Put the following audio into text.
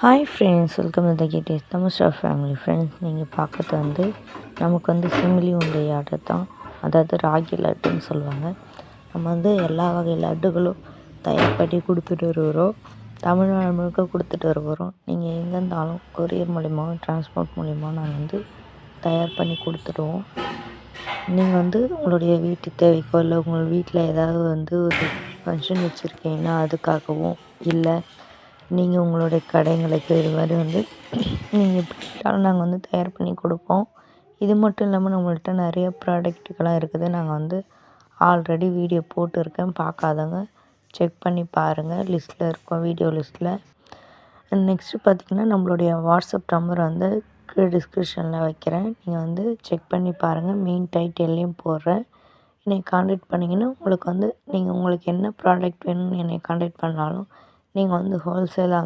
Hi friends welcome to the Kate's family friends நீங்கள் பார்க்கறது வந்து நமக்கு வந்து சிமிலி உண்டை ஆட்டை தான் அதாவது ராகி லட்டுன்னு சொல்லுவாங்க. நம்ம வந்து எல்லா வகை லட்டுகளும் தயார் பண்ணி கொடுத்துட்டு வருகிறோம். தமிழ்நாடு முழுக்க கொடுத்துட்டு வருகிறோம். நீங்கள் எங்கே இருந்தாலும் கொரியர் மூலிமா டிரான்ஸ்போர்ட் மூலிமா நாங்கள் வந்து தயார் பண்ணி கொடுத்துடுவோம். நீங்கள் வந்து உங்களுடைய வீட்டு தேவைக்கோ இல்லை உங்கள் வீட்டில் ஏதாவது வந்து ஒரு ஃபங்க்ஷன் வச்சுருக்கீங்கன்னா அதுக்காகவும் இல்லை நீங்கள் உங்களுடைய கடைங்களுக்கு இது மாதிரி வந்து நீங்கள் எப்படி கேட்டாலும் நாங்கள் வந்து தயார் பண்ணி கொடுப்போம். இது மட்டும் இல்லாமல் நம்மள்ட்ட நிறைய ப்ராடக்ட்டுகள்லாம் இருக்குது. நாங்கள் வந்து ஆல்ரெடி வீடியோ போட்டிருக்கேன். பார்க்காதவங்க செக் பண்ணி பாருங்கள் லிஸ்ட்டில் இருக்கும் வீடியோ லிஸ்ட்டில் நெக்ஸ்ட்டு பார்த்திங்கன்னா நம்மளுடைய வாட்ஸ்அப் நம்பர் வந்து கீழே டிஸ்கிரிப்ஷனில் வைக்கிறேன். நீங்கள் வந்து செக் பண்ணி பாருங்கள் மெயின் டைட்டில்லையும் போடுறேன். என்னை காண்டாக்ட் பண்ணிங்கன்னா உங்களுக்கு வந்து நீங்கள் உங்களுக்கு என்ன ப்ராடக்ட் வேணும்னு என்னை காண்டாக்ட் பண்ணாலும் நீங்கள் வந்து ஹோல்சேலாக